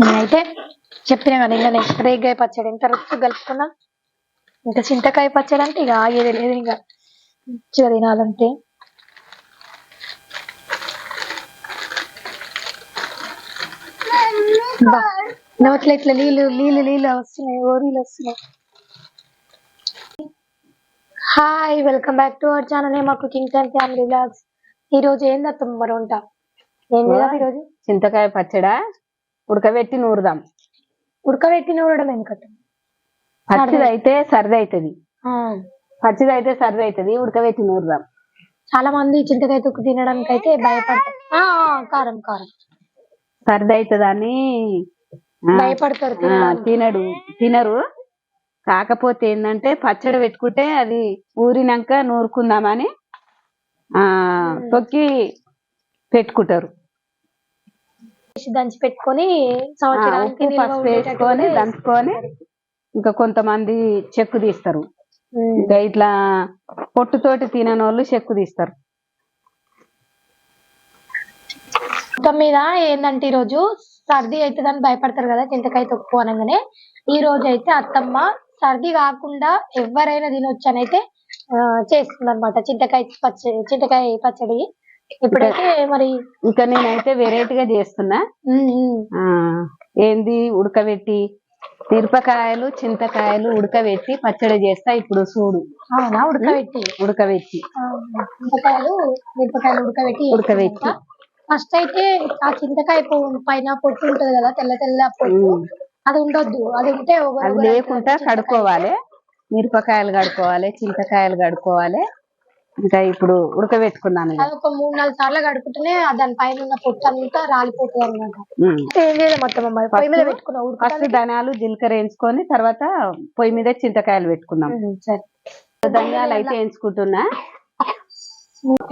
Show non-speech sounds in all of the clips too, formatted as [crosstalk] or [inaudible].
నేనైతే చెప్పిన కదా నిన్ననే రేగాయ పచ్చడి ఎంత రుచి కలుపుకున్నాం ఇంకా చింతకాయ పచ్చడి అంటే ఇక ఆగేది లేదు ఇంకా. మంచిగా తినాలంటే. నోట్లో ఇట్లా నీళ్ళు నీళ్ళు నీళ్ళు వస్తున్నాయి ఓ నీళ్ళు వస్తున్నాయి. Hi welcome back to our channel మా కుకింగ్ అండ్ ఫ్యామిలీ బ్లాగ్స్ ఈ రోజు ఏంది అత్తమ్మ మరి వంట? ఏం చేయాలి ఈ రోజు చింతకాయ పచ్చడా? ఉడకబెట్టి నూరుదాం. ఉడకబెట్టి నూరడం ఎందుకట్ట పచ్చిది అయితే సరిది అవుతుంది పచ్చిది అయితే సరిది అవుతుంది ఉడకబెట్టి నూరుదాం. చాలా మంది చింతకాయ తొక్కు తినడానికి అయితే భయపడతారు కారం కారం. సరిది అవుతుందని ఆ, భయపడతారు. తినడు తినరు. కాకపోతే ఏంటంటే పచ్చడి పెట్టుకుంటే అది ఊరినాక నూరుకుందామని ఆ తొక్కి పెట్టుకుంటారు. వేసి దంచి పెట్టుకొని సంవత్సరానికి ఉప్పు నిల్వ పసుపు ఉండేటట్టు వేసుకొని కూడా దంచుకొని ఇంకా కొంతమంది చెక్కు తీస్తారు. ఉమ్. ఇంకా ఇట్లా పొట్టుతోటి తినని వాళ్ళు చెక్కు తీస్తారు. మొత్తం మీద ఏంటంటే ఈ రోజు సర్ది అవుతుందని భయపడతారు కదా చింతకాయ తొక్కు అనగానే. ఈ రోజు అయితే అత్తమ్మ సర్ది కాకుండా ఎవరైనా తినొచ్చు అని అయితే చేస్తుంది అనమాట చింతకాయ పచ్చడి చింతకాయ పచ్చడి. ఇప్పుడైతే మరి ఇంకా నేనైతే వెరైటీగా చేస్తున్నా. ఏంది? ఉడకబెట్టి మిరపకాయలు చింతకాయలు ఉడకబెట్టి పచ్చడి చేస్తా ఇప్పుడు చూడు అవునా? ఉడకబెట్టి? ఉడకబెట్టి. చింతకాయలు మిరపకాయలు ఉడకబెట్టి ఉడకబెట్టి. ఫస్ట్ అయితే ఆ చింతకాయ పైన పొట్టు ఉంటది కదా తెల్ల తెల్ల పొట్టు. అది ఉండొద్దు. అది ఉంటే లేకుండా. కడుక్కోవాలి. మిరపకాయలు కడుక్కోవాలి చింతకాయలు కడుక్కోవాలి. ఇంకా ఇప్పుడు ఉడకబెట్టుకున్నాను. అది ఒక మూడు నాలుగు సార్లు కడుపుతూనే దాని పైన ఉన్న పొట్టు అంతా రాలిపోతుంది అనమాట ఉమ్. ఏం చేయలేదు మొత్తం అమ్మాయి పొయ్యి మీద పెట్టుకున్నా ఫస్ట్ ఉడకడానికి ధనియాలు జీలకర్ర వేయించుకొని తర్వాత పొయ్యి మీద చింతకాయలు సరే. ధనియాలు అయితే వేయించుకుంటున్నా.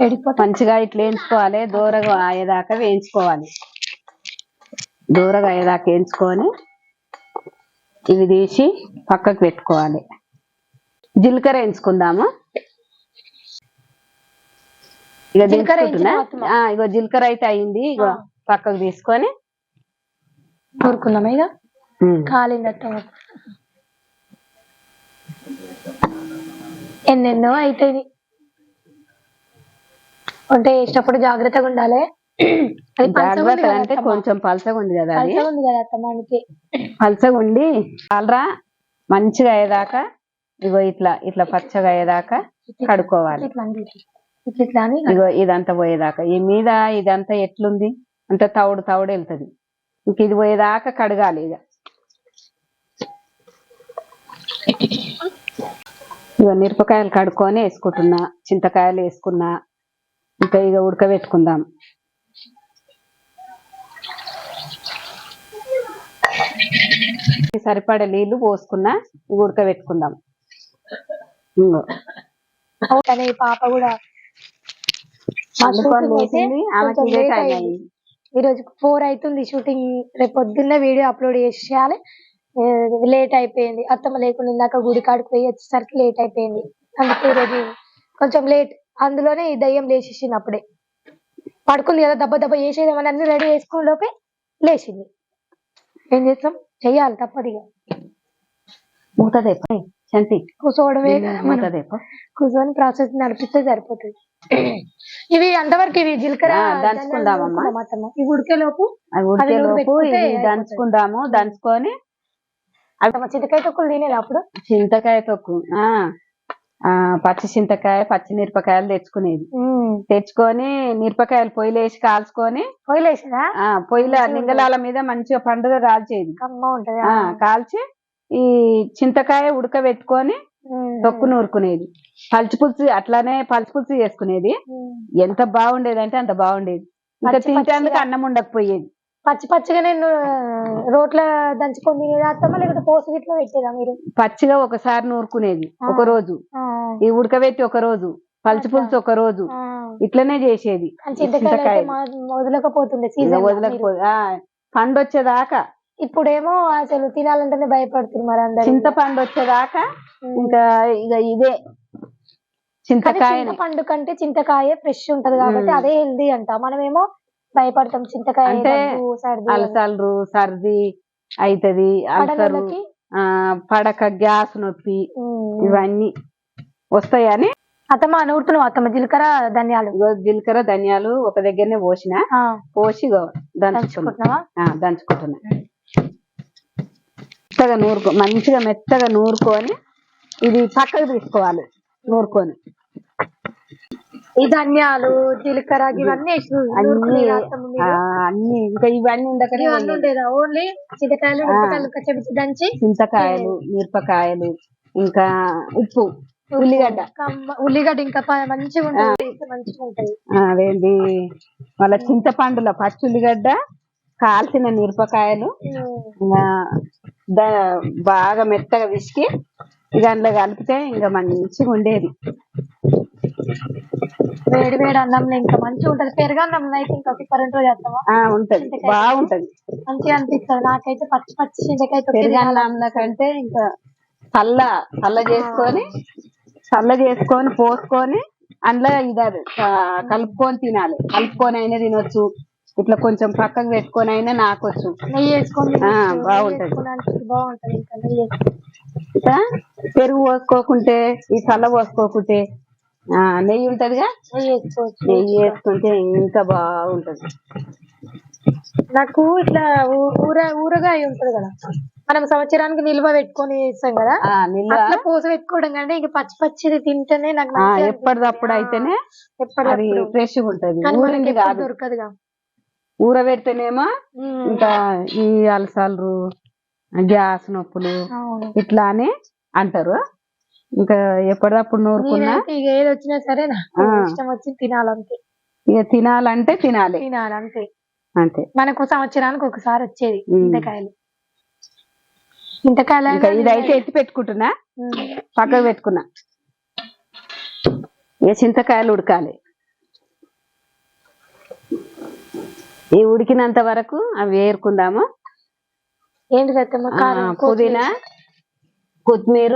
ఎడిపోతా మంచిగా ఇట్లా వేయించుకోవాలి దూరగా అయ్యేదాకా వేయించుకోవాలి. దూరగా అయ్యేదాకా వేయించుకొని ఇవి తీసి పక్కకు పెట్టుకోవాలి. జీలకర్ర వేయించుకుందాము? ఇక దించుకుంటున్నా? ఇగో జీలకర్ర అయితే అయింది. ఇగో. పక్కకు తీసుకొని ఊరుకుందామా ఇక ఎన్నెన్నో అవుతాయి వంట చేసేటప్పుడు జాగ్రత్తగా ఉండాలి. జాగ్రత్త అంటే. కొంచెం పలసగా ఉంది కదా అది? ఉంది కదా అత్తమ్మానికి పలసగా ఉండి చాలరా మంచిగా అయ్యేదాకా ఇగో ఇట్లా ఇట్లా పచ్చగా అయ్యేదాకా కడుక్కోవాలి. ఇట్లా అని ఇగో ఇదంతా పోయేదాకా. ఈ మీద ఇదంతా ఎట్లుంది? అంత తౌడు తౌడు వెళ్తది. ఇంక ఇది పోయేదాకా కడగాలి ఇక ఇగో మిరపకాయలు కడుక్కొని వేసుకుంటున్నా. చింతకాయలు వేసుకున్నా. ఇంకా ఇక ఉడకబెట్టుకుందాం. సరిపడే నీళ్ళు పోసుకున్నా ఇక ఉడకబెట్టుకుందాం పాప కూడా ఈ రోజు ఫోర్ అవుతుంది షూటింగ్ రేపు పొద్దున్న వీడియో అప్లోడ్ చేసేయాలి. లేట్ అయిపోయింది. అత్తమ్మ లేకుండా ఇందాక గుడి కాడికి పోయి వచ్చేసరికి లేట్ అయిపోయింది. అందుకే ఈరోజు కొంచెం లేట్ అందులోనే ఈ దయ్యం లేచేసింది అప్పుడే. పడుకుంది కదా దెబ్బ దెబ్బ చేసేదేమని అన్ని రెడీ చేసుకునే లోపే లేచింది. ఏం చేస్తాం? చెయ్యాలి తప్పదు మూత కూర్చోవడమే కూర్చొని ప్రాసెస్ నడిపిస్తే సరిపోతుంది. ఇవి అంతవరకు ఇవి జీలకర్ర దంచుకుందామమ్మా. ఇవి ఉడికేలోపు అవి ఉడికే నూనె లోపు పెట్టుకుంటే ఇవి. దంచుకుందాము. దంచుకొని చింతకాయ తొక్కులు తినేది అప్పుడు? చింతకాయ తొక్కు. ఆ ఆ, పచ్చి చింతకాయ పచ్చి మిరపకాయలు తెచ్చుకునేది. తెచ్చుకొని మిరపకాయలు పొయ్యిలో వేసి కాల్చుకొని పొయ్యిలేసినా ఆ పొయ్యిల నింగలాల మీద మంచిగా పండుగ కాల్చేది. కమ్మ ఉంటది. ఆ కాల్చి ఈ చింతకాయ ఉడకబెట్టుకొని. తొక్కు నూరుకునేది. పల్చి పులుసు అట్లానే పల్చి పులుసు చేసుకునేది. ఎంత బాగుండేది అంటే అంత బాగుండేది. ఇంకా తింటేందుకు. అన్నం ఉండకపోయేది. పచ్చి పచ్చిగా నేను రోట్ల దంచుకొని లేకపోతే పోసు గిట్ల పెట్టేదా మీరు? పచ్చిగా ఒకసారి నూరుకునేది. ఒక రోజు. ఈ ఉడకబెట్టి ఒక రోజు. పల్చి పులుసు ఒక రోజు. ఇట్లనే చేసేది. వదలకపోతుండే సీజన్ పండు వచ్చేదాకా ఇప్పుడేమో అసలు తినాలంటేనే భయపడుతుంది మరి అందరు చింతపండు వచ్చేదాకా ఇంకా ఇక ఇదే చింతకాయ చింతపండు కంటే చింతకాయ ఫ్రెష్ ఉంటది కాబట్టి. అదే హెల్దీ అంట. మనమేమో భయపడతాం చింతకాయ అంటే దగ్గు, సర్ది అయితది అల్సరు పడక గ్యాస్ నొప్పి ఇవన్నీ వస్తాయని అత్తమ్మ నూరుతున్నావు అత్తమ్మ. జీలకర్ర ధనియాలు. జీలకర్ర ధనియాలు ఒక దగ్గరనే పోసిన. పోసి దంచుకుంటున్నావా? దంచుకుంటున్నా. మెత్తగా నూరుకో మంచిగా మెత్తగా నూరుకొని ఇది పక్కకు తీసుకోవాలి నూరుకొని. ఈ ధనియాలు జీలకర్ర ఇవన్నీ అన్ని అన్ని ఇంకా ఇవన్నీ ఉండకనే ఉండేదా? ఓన్లీ చింతకాయలు మిరపకాయలు దంచి చింతకాయలు మిరపకాయలు ఇంకా ఉప్పు ఉల్లిగడ్డ. ఉల్లిగడ్డ ఇంకా మంచిగా ఉంటుంది మంచిగా ఉంటది ఆ, అదేంటి? వాళ్ళ చింతపండుల పచ్చి ఉల్లిగడ్డ కాల్చిన మిరపకాయలు బాగా మెత్తగా విసికి ఇక అందులో కలిపితే ఇంకా మంచిగా ఉండేది. వేడి వేడి అన్నంలో ఇంకా మంచిగా ఉంటది. పెరగన్నం అయితే ఇంకా చేస్తావా? ఆ ఉంటది. బాగుంటది. మంచిగా అనిపిస్తుంది. నాకైతే పచ్చి పచ్చి చింతకాయ తొక్కి పెరుగన్నంలో కంటే ఇంకా చల్ల చల్ల చేసుకొని చల్ల చేసుకొని పోసుకొని అందులో ఇది కలుపుకొని తినాలి. కలుపుకొని అయినా తినొచ్చు. ఇట్లా కొంచెం పక్కకు పెట్టుకొని అయినా నాకొచ్చు. నెయ్యి వేసుకొని. బాగుంటది. బాగుంటది. ఇంకా నెయ్యి. ఇంకా పెరుగు పోసుకోకుంటే ఈ చల్ల పోసుకోకుంటే ఆ నెయ్యి ఉంటదిగా? నెయ్యి వేసుకుంటే ఇంకా బాగుంటది. నాకు ఇట్లా ఊర ఊరగాయ ఉంటది కదా. మనం సంవత్సరానికి నిల్వ పెట్టుకొని ఇస్తాం కదా. నిల్వ? అట్లా పూస పెట్టుకోవడం కంటే ఇంకా పచ్చి పచ్చిది తింటేనే నాకు ఎప్పటిదప్పుడు. అయితేనే. అది ఫ్రెష్ ఉంటది. దొరకదుగా. ఊరబెడితేనేమో ఉమ్. ఇంకా ఈ అలసలు గ్యాస్ నొప్పులు ఇట్లా అని అంటారు. ఇంకా ఎప్పటిదప్పుడు నూరుకున్నా ఏది వచ్చినా సరే. ఇష్టం వచ్చి తినాలంతే. ఇక తినాలంటే తినాలి. తినాలంతే. అంతే. మనకు సంవత్సరానికి ఒకసారి వచ్చేది. చింతకాయలు చింతకాయలు ఇంకా ఇదైతే ఎత్తి పెట్టుకుంటున్నా. పక్కకు పెట్టుకున్నా. ఇక చింతకాయలు ఉడకాలి. ఈ ఉడికినంత వరకు అవి ఏరుకుందాము. ఏంటి పుదీనా కొత్తిమీర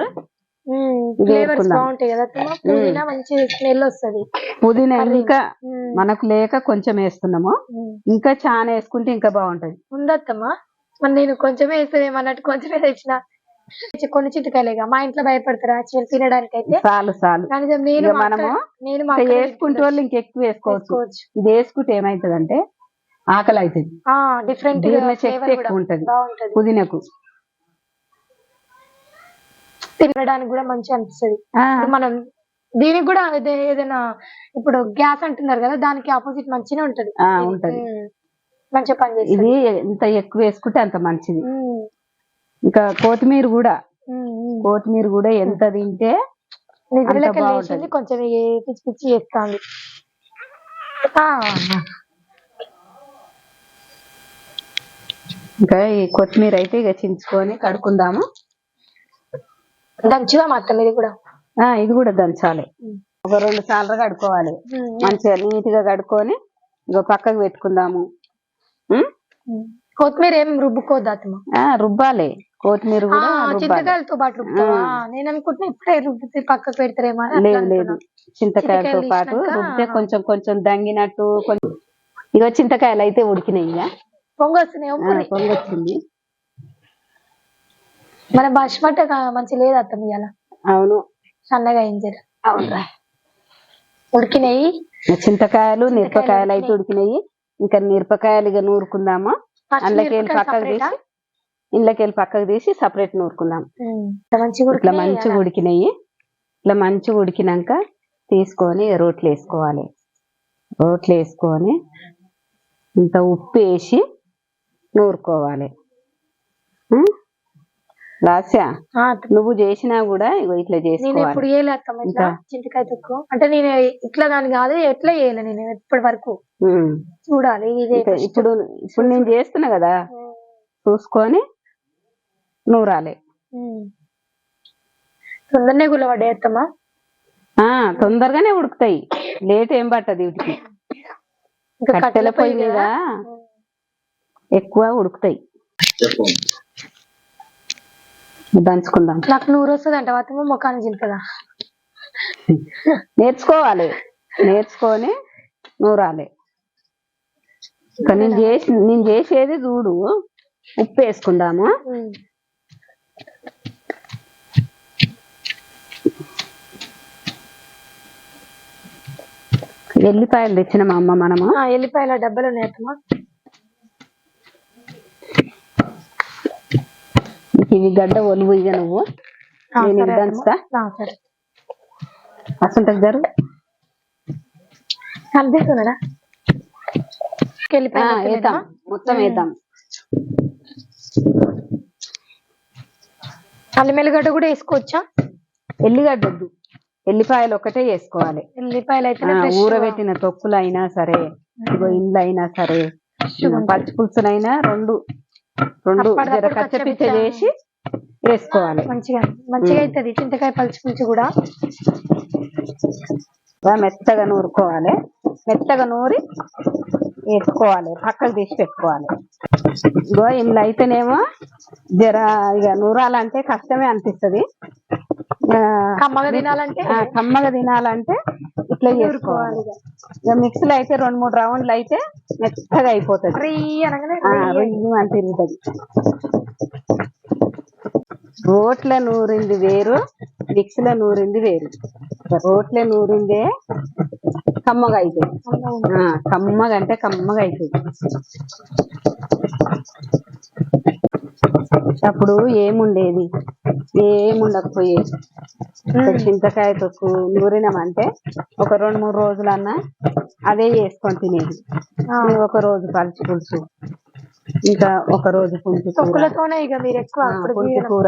ఫ్లేవర్స్ వేసుకుందాం. బాగుంటాయి కదా అత్తమ్మ పుదీనా మంచి స్మెల్ వస్తది. పుదీనా ఇంకా. మనకు లేక కొంచెం వేస్తున్నాము. ఇంకా చాలా వేసుకుంటే ఇంకా బాగుంటది. ఉందత్తమ్మా మరి నేను కొంచెమే వేస్తానేమో అన్నట్టు కొంచెమే తెచ్చిన. కొన్ని చింతకాయలేగా మా ఇంట్లో భయపడతారు యాక్చువల్ తినడానికి అయితే చాలు చాలు. నేను మనము నేను వేసుకుంటే వాళ్ళు ఇంకెక్కువ వేసుకోవచ్చు. ఇది వేసుకుంటే ఏమైతదంటే ఆకలి అవుతుంది ఆ డిఫరెంట్ శక్తి ఎక్కువ ఉంటది పుదీనకు. తినడానికి కూడా మంచిగా అనిపిస్తది. మనం దీనికి కూడా ఏదైనా ఇప్పుడు గ్యాస్ అంటున్నారు కదా దానికి ఆపోజిట్ మంచిగా ఉంటది. ఉంటది. మంచిగా పని ఇది ఎంత ఎక్కువ వేసుకుంటే అంత మంచిది. ఇంకా కొత్తిమీర కూడా. కొత్తిమీర కూడా ఎంత తింటే నిద్రలోకి కొంచెం పిచ్చి పిచ్చి చేస్తాంది. ఇంకా ఈ కొత్తిమీర అయితే ఇక చించుకొని కడుక్కుందాము. దంచుగా మొత్తం ఇది కూడా? ఆ ఇది కూడా దంచాలి. ఒక రెండు సార్లు కడుక్కోవాలి. మంచిగా నీట్గా కడుక్కొని ఇక పక్కకు పెట్టుకుందాము. కొత్తిమీర ఏం రుబ్బుకోద్దు రుబ్బాలి. కొత్తిమీర కూడా చింతకాయలతో పాటు రుబ్బుతావా? నేను అనుకుంటున్నా ఇప్పుడే రుబ్బితే పక్కకు పెడతారేమో లేదు లేదు. చింతకాయలతో చింతకాయలు పాటు రుబ్బితే. కొంచెం కొంచెం దంగినట్టు కొంచెం ఇక చింతకాయలు అయితే ఉడికినాయి ఇక పొంగు వస్తున్నాయి ఆ, ఉప్పుని పొంగొచ్చింది. మన బాస్మతి మంచి లేదు అత్తమ్మ ఇవాళ అవును. సన్నగా అయింది. అవునరా. ఉడికినాయి. చింతకాయలు మిరపకాయలు అయితే ఉడికినాయి. ఇంకా మిరపకాయలు ఇక నూరుకుందామా? అందులోకి వెళ్ళి పక్కకు? తీసి ఇంట్లోకి వెళ్ళి పక్కకు తీసి సపరేట్ నూరుకుందాం. ఇట్లా మంచిగా. ఉడికినాయి. ఇట్లా మంచిగా ఉడికినాక తీసుకొని రోట్లు వేసుకోవాలి. రోట్లు వేసుకొని ఇంత ఉప్పు వేసి నూరుకోవాలి? లాస్యా. నువ్వు చేసినా కూడా ఇగో ఇట్లా నేను ఎప్పుడు ఇట్లా? చింతకాయ తొక్కు అంటే నేను ఇట్లా దాని కాదు ఎట్లా చేయలే నేను ఇప్పటి వరకు. చూడాలి. ఇప్పుడు ఇప్పుడు నేను చేస్తున్నా కదా. చూసుకొని నూరాలి. తొందరనే ఆ తొందరగానే ఉడుకుతాయి లేట్ ఏం పట్టదు వీటికి ఇంకా కట్టెల పొయ్యి మీద? ఎక్కువ ఉడుకుతాయి. దంచుకుందాం. నాకు నూరు వస్తుంది అంట అత్తమ్మ ముఖాన్ని చింతదా? నేర్చుకోవాలి. నేర్చుకొని నూరాలి. ఇంకా నేను చేసి నేను చేసేది చూడు. ఉప్పు వేసుకుందాము. ఎల్లిపాయలు తెచ్చిన మా అమ్మ మనము? ఆ, ఎల్లిపాయల డబ్బలు ఉన్నాయి ఇవి గడ్డ ఒలువు ఇక నువ్వు. నేను. దంచుతా గారు ఎల్లిపాయ మొత్తం వేద్దాం? మొత్తం వేద్దాం అల్లం ఎల్లిగడ్డ కూడా వేసుకోవచ్చా? ఎల్లిగడ్డ వద్దు ఎల్లిపాయలు ఒకటే వేసుకోవాలి. ఎల్లిపాయలు గా ఊరబెట్టిన తొక్కులు అయినా సరే ఇగో ఇండ్లు అయినా సరే పచ్చి పులుసునైనా రెండు. రెండు జర కచ్చపిచ్చ. చేసి వేసుకోవాలి. మంచిగా మంచిగా అవుతుంది చింతకాయ పలుచు పులుసు కూడా. మెత్తగా నూరుకోవాలి. మెత్తగా నూరి వేసుకోవాలి. పక్కకు తీసి పెట్టుకోవాలి. ఇగో ఇందులో అయితేనేమో జర ఇక నూరాలంటే కష్టమే అనిపిస్తది. కమ్మగా తినాలంటే? కమ్మగా తినాలంటే ఇట్లా చేసుకోవాలి. ఇక. మిక్సీలో అయితే రెండు మూడు రౌండ్లు అయితే మెత్తగా అయిపోతుంది. అని తిరుగుతుంది. రోట్ల నూరింది వేరు మిక్సీలో నూరింది వేరు. రోట్ల నూరిందే కమ్మగా అవుతుంది కమ్మగా అంటే కమ్మగా అవుతుంది అప్పుడు ఏముండేది? ఏముండకపోయేది చింతకాయ తొక్కు నూరినామంటే ఒక రెండు మూడు రోజులన్నా అదే వేసుకొని తినేది. ఒక రోజు పలుచు పులుసు. ఇంకా ఒక రోజు పుంటి కూర. పుంటి కూర.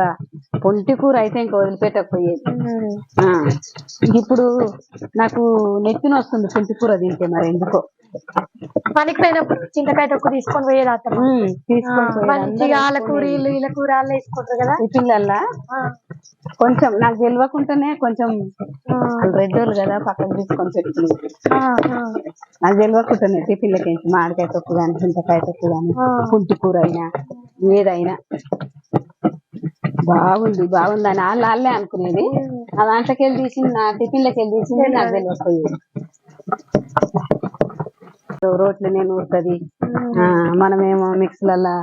పుంటి కూర అయితే ఇంకా వదిలిపెట్టకపోయేది. ఇప్పుడు నాకు నెత్తిన వస్తుంది పుంటి కూర తింటే మరి ఎందుకో. పనికి పోయినప్పుడు చింతకాయ తొక్కు తీసుకొని పోయేది ఉమ్, తీసుకొని. మంచిగా కూర వీళ్ళు వీళ్ళ కూర వాళ్ళు వేసుకుంటారు కదా. పిల్లల్లా. కొంచెం నాకు తెలియకుండానే కొంచెం రెడ్డోళ్ళు కదా పక్కన తీసుకొని ఆ. నాకు తెలియకుండానే టిఫిన్లకి మామిడికాయ తొక్కు కానీ చింతకాయ తొక్కు కానీ ఆ. పుంటి కూర అయినా ఏదైనా. బాగుంది బాగుంది అని వాళ్ళు వాళ్ళే అనుకునేది. ఆ దాంట్లోకి వెళ్ళి తీసింది నా టిఫిన్లకి వెళ్ళి తీసింది నాకు తెలియకపోయేది. రోట్లు నేను ఊరుతుంది. మనమేమో మిక్సీలల్లో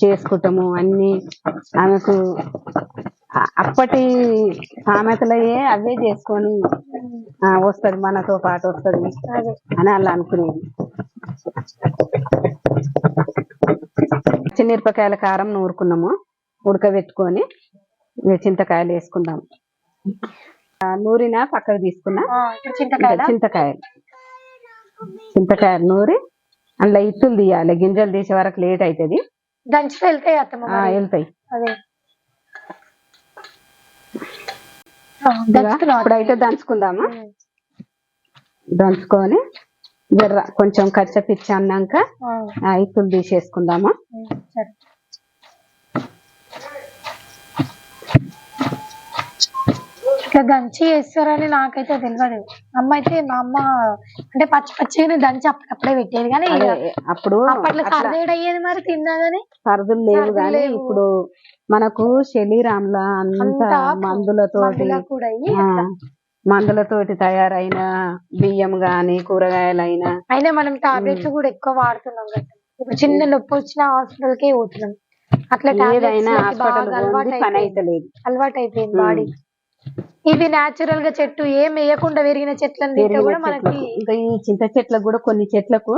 చేసుకుంటాము అన్ని ఆమెకు అప్పటి సామెతలయ్యే అవే చేసుకొని ఆ, వస్తది మనతో పాటు వస్తది అని అలా అనుకునేది చిన్నమిరపకాయల కారం నూరుకున్నాము ఉడకబెట్టుకొని చింతకాయలు వేసుకుందాం నూరిన పక్కకు తీసుకున్నా? చింతకాయల? చింతకాయలు నూరి అందులో ఇత్తులు తీయాలి. గింజలు తీసే వరకు లేట్ అవుతుంది దంచితో వెళ్తాయి. వెళ్తాయి? ఇప్పుడైతే దంచుకుందాము. దంచుకొని జర్ర కొంచెం కచ్చపిచ్చి అన్నాక ఇత్తులు తీసేసుకుందాము? ఇట్లా దంచి వేస్తారని నాకైతే తెలియదు అమ్మ అయితే మా అమ్మ అంటే పచ్చి పచ్చిగానే దంచి అప్పుడప్పుడే పెట్టేది కానీ అప్పుడు అప్పట్లో సర్దేడ్ అయ్యేది మరి తిందాదని సరదులు లేవు కానీ. ఇప్పుడు మనకు శరీరంలో అంత అంతా మందులతోటి మందులా కూడా మందులతోటి తయారైన బియ్యం గాని కూరగాయలైనా. అయినా మనం టాబ్లెట్స్ కూడా ఎక్కువ వాడుతున్నాం కదా. ఇప్పుడు చిన్న నొప్పి వచ్చిన హాస్పిటల్ కే పోతున్నాం. అట్లా ఏదైనా టాబ్లెట్స్ హాస్పిటల్ అలవాటు పని అయిపోయింది అయితలేదు అలవాటు అయిపోయింది బాడీ ఇది నేచురల్గా చెట్టు ఏం వేయకుండా పెరిగిన చెట్లను కూడా. మనకి ఇంకా ఈ చింత చెట్లకు కూడా కొన్ని చెట్లకు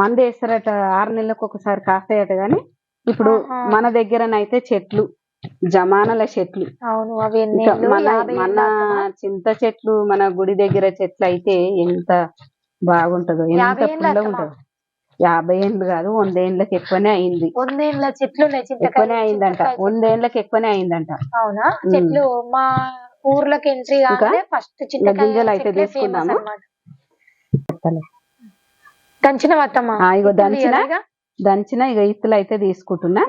మందు వేస్తారట ఆరు నెలలకు ఒకసారి కాస్తాయట గాని ఇప్పుడు. మన దగ్గరనైతే చెట్లు. జమానల చెట్లు. అవును అవి ఏళ్ళు? మన మన ఏళ్ళు? చింత చెట్లు మన గుడి దగ్గర చెట్లు అయితే ఎంత బాగుంటదో ఎంత ఏళ్ళు పుల్లగా? ఉంటదో. యాభై ఏండ్లు కాదు వందేండ్లకి ఎక్కువనే అయింది. వందేళ్ళ చెట్లు ఎక్కువనే అయిందంట. వందేండ్లకి ఎక్కువనే అయిందంట. అవునా? చెట్లు మా ఊర్లోకి ఎంట్రీ ఫస్ట్ చింతకాయ గింజలు అయితే. అన్నమాట. దంచిన వత్తమ్మ దంచిన? దంచిన ఇక ఇత్తులు అయితే తీసుకుంటున్నా.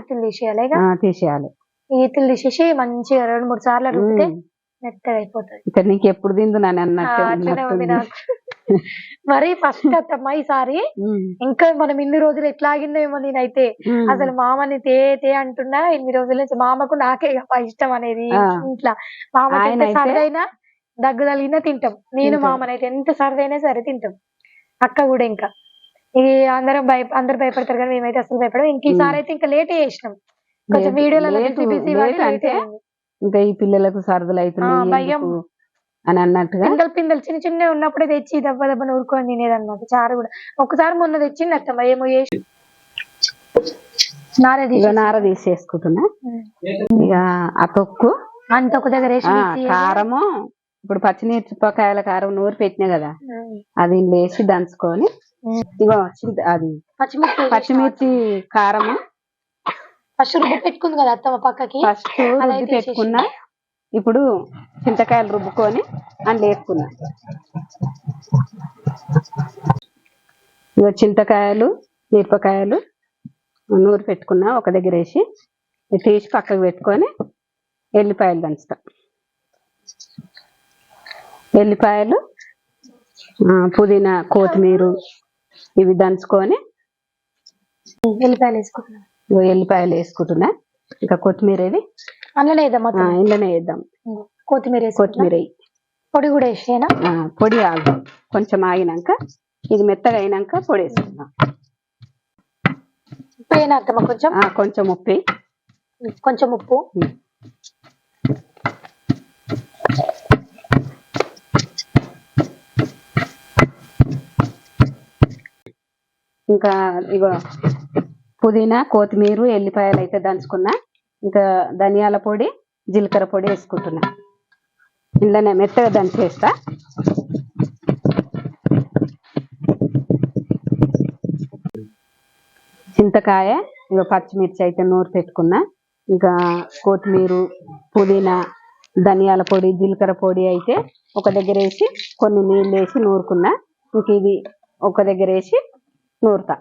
ఆ, తీసేయాలి. ఈ ఇత్తులు తీసేసి మంచిగా రెండు మూడు సార్లు ఉమ్. మెత్తగా అయిపోతుంది. ఇక నీకు ఎప్పుడు తిందు మరి ఫస్ట్ [laughs] అత్తమ్మ ఈసారి ఇంకా మనం ఇన్ని రోజులు ఎట్లా ఆగిందేమో నేనైతే. అసలు మామని తే తే అంటున్నా ఇన్ని రోజుల నుంచి మామకు నాకే ఇష్టం అనేది. ఇంట్లో. అయితే- సరదైనా దగ్గు తగిలినా తింటాం. నేను. మామనైతే ఎంత సరదైనా సరే తింటాం. అక్క కూడా ఇంకా. ఇది అందరం భయ అందరు భయపడతారు కానీ మేమైతే అసలు భయపడం ఇంక ఈసారి అయితే ఇంకా లేట్ చేసినాం. కొంచెం వీడియోలలో అంటే ఇంకా ఈ పిల్లలకు సరదలు అవుతున్నాయి అని అన్నట్టుగా పిందలు పిందలు చిన్న చిన్న ఉన్నప్పుడే తెచ్చి దెబ్బ దెబ్బ నూరుకొని తినేదన్నమాట చారు కూడా ఒకసారి మొన్న తెచ్చింది అత్తమ్మ ఏమో చేసి నారే తీసేసుకుంటున్నా. ఇక ఆ తొక్కు అంత ఒక దగ్గర. కారము ఇప్పుడు పచ్చిమిరపకాయల కారం నూరు పెట్టినా కదా. అది వేసి దంచుకొని. ఇగో అది పచ్చిమిర్చి పచ్చిమిర్చి కారము ఫస్ట్ రుబ్బు పెట్టుకుంది కదా అత్తమ్మ పక్కకి? ఫస్ట్ రుబ్బి పెట్టుకున్నా. ఇప్పుడు చింతకాయలు రుబ్బుకొని అందులో వేసుకున్నా. ఇగో చింతకాయలు మిరపకాయలు నూరు పెట్టుకున్నా ఒక దగ్గర వేసి. తీసి పక్కకు పెట్టుకొని ఎల్లిపాయలు దంచుతా. ఎల్లిపాయలు పుదీనా కొత్తిమీర ఇవి దంచుకొని ఎల్లిపాయలు వేసుకుంటున్నాం. ఎల్లిపాయలు వేసుకుంటున్నా. ఇంకా కొత్తిమీర ఇది అందులోనే వేద్దాం ఇందులోనే వేద్దాం. కొత్తిమీర కొత్తిమీర. పొడి కూడా వేసేనా పొడి ఆగు కొంచెం ఆగినాక ఇది మెత్తగా అయినాక పొడి వేసుకుందాం. ఉప్పు వేయనా అత్తమ్మ కొంచెం? కొంచెం ఉప్పు. కొంచెం ఉప్పు. ఇంకా ఇగో పుదీనా కొత్తిమీర ఎల్లిపాయలు అయితే దంచుకున్నా ఇంకా ధనియాల పొడి జీలకర్ర పొడి వేసుకుంటున్నా. ఇందులోనే మెత్తగా దంచేస్తా. చింతకాయ ఇంకా పచ్చిమిర్చి అయితే నూరు పెట్టుకున్నా. ఇంకా కొత్తిమీర పుదీనా ధనియాల పొడి జీలకర్ర పొడి అయితే ఒక దగ్గర వేసి కొన్ని నీళ్ళు వేసి నూరుకున్నా. ఇంక ఇది ఒక దగ్గర వేసి నూరుతా.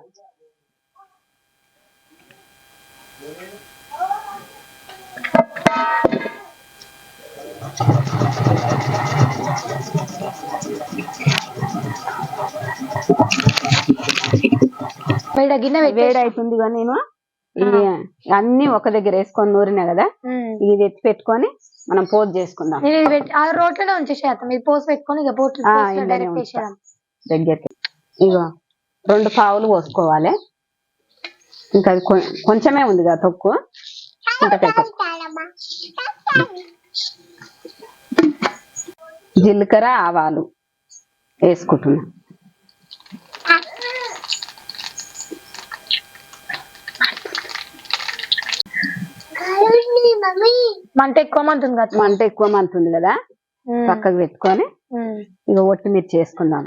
వేడ గిన్నె వేడి పెట్టేసి అవుతుంది కానీ నేను? ఇది అన్ని ఒక దగ్గర వేసుకొని నూరినా కదా. ఇది ఎత్తి పెట్టుకొని మనం పోజ్ చేసుకుందాం. ఆ రోట్లోనే ఉంచేసేద్దాం ఇది పోసి పెట్టుకొని ఇక పోట్లు డైరెక్ట్ దగ్గరికి. ఇగో రెండు పావులు పోసుకోవాలి. ఇంకా కొంచెమే ఉంది కదా తొక్కు. జీలకర్ర ఆవాలు వేసుకుంటున్నా మంట ఎక్కువ మంది ఉంది కదా మంట ఎక్కువ మంతుంది కదా. పక్కకు పెట్టుకొని. ఇక ఒట్టి మిర్చి వేసుకుందాం.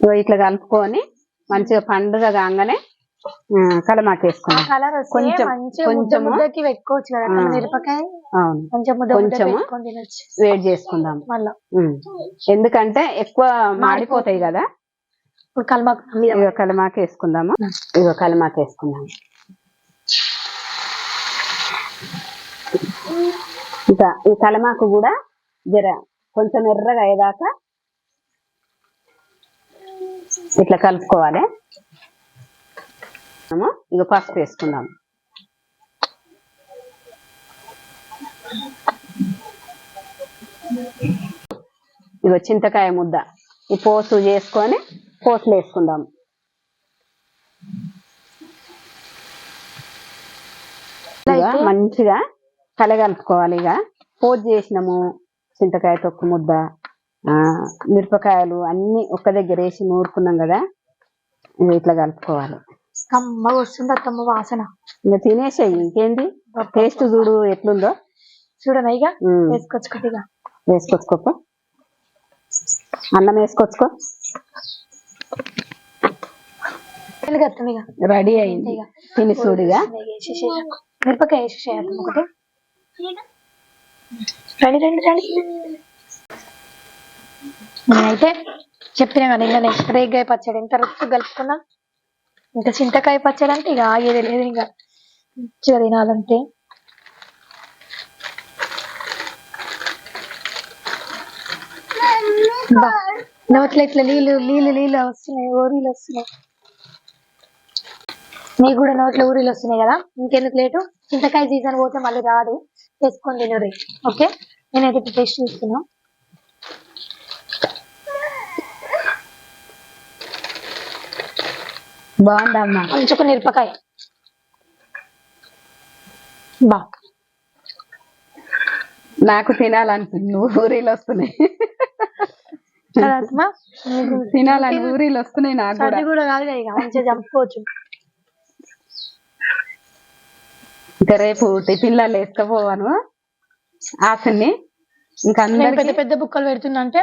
ఇగో ఇట్లా కలుపుకొని మంచిగా పండుగ కాగానే కలమాకు కలర్ కొంచెం-. ముద్దకి పెట్టుకోవచ్చు కదా. మిరపకాయ అవును. కొంచెం వేడి చేసుకుందాం. ఎందుకంటే ఎక్కువ మాడిపోతాయి కదా. ఇప్పుడు కలమాకు కలమాక వేసుకుందాము. ఇక కలమాక వేసుకుందాం ఇంకా ఈ కలమాకు కూడా జర కొంచెం ఎర్రగా అయ్యేదాకా ఇట్లా కలుపుకోవాలి. మనము ఇక పసుపు వేసుకుందాం. ఇగో చింతకాయ ముద్ద. ఈ పోసు చేసుకొని పోసులు వేసుకుందాం. ఇక మంచిగా కలగలుపుకోవాలి ఇక పోజు చేసినాము. చింతకాయ తొక్కు ముద్ద ఆ మిరపకాయలు అన్ని ఒక్క దగ్గర వేసి నూరుకున్నాం కదా. ఇక ఇట్లా కలుపుకోవాలి. కమ్మగా వస్తుంది అత్తమ్మ వాసన. ఇంకా తినేసేయి ఇంకేంది టేస్ట్ చూడు ఎట్లుందో. చూడనా ఇక ఉమ్, వేసుకోవచ్చు కొద్దిగా వేసుకొచ్చుకో అన్నం వేసుకొచ్చుకో. అత్తమ్మ ఇక రెడీ అయింది. ఇక తిని చూడిగా. మిరపకాయ వేసేసేయాలి ఒకటి. రండి రండి రండి. నేనైతే చెప్పిన కదా నిన్ననే రేగాయ పచ్చడి. ఎంత రుచి కలుపుకున్నా. ఇంకా చింతకాయ పచ్చడి అంటే ఇక ఆగేది లేదు ఇంకా. మంచిగా తినాలంటే. నోట్లో ఇట్లా నీళ్ళు నీళ్ళు నీళ్ళు వస్తున్నాయి ఊరిలు వస్తున్నాయి. నీకు కూడా నోట్లో ఊరిలు వస్తున్నాయి కదా? ఇంకెందుకు లేటు? చింతకాయ సీజన్ పోతే మళ్ళీ రాదు. చేసుకొని తినరు ఓకే? నేనైతే టేస్ట్ చూస్తున్నా. బాగుందమ్మా. మంచుకు మిరపకాయ. బా. నాకు తినాలనిపింది ఊరిలో వస్తున్నాయి. తినాలని ఊరిలో వస్తున్నాయి నాకు కూడా. కాదు కదా ఇక మంచిగా చంపుకోవచ్చు ఇంకా రేపు టిఫిన్లలో వేసుకపోవాను. ఆశని. ఇంకా నేను పెద్ద పెద్ద బుక్కలు పెడుతున్నా అంటే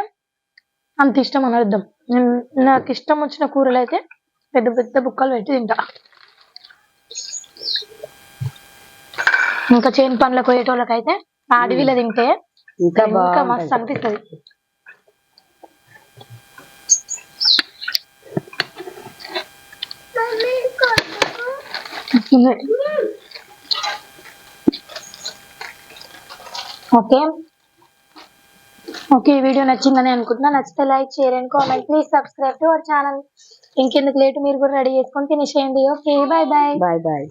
అంత ఇష్టం అని అర్థం నాకు ఇష్టం వచ్చిన కూరలు అయితే పెద్ద పెద్ద బుక్కలు పెట్టి తింటా. ఇంకా చేను పనులకు పోయేటోళ్ళకైతే ఆ అడవిలో తింటే ఇంకా మస్తు అనిపిస్తుంది. ఓకే. ఓకే ఈ వీడియో నచ్చిందని అనుకుంటున్నా. నచ్చితే like share and comment. Please subscribe to our channel. ఇంకెందుకు లేటు మీరు కూడా రెడీ చేసుకొని తినేసేయండి. Okay bye bye bye bye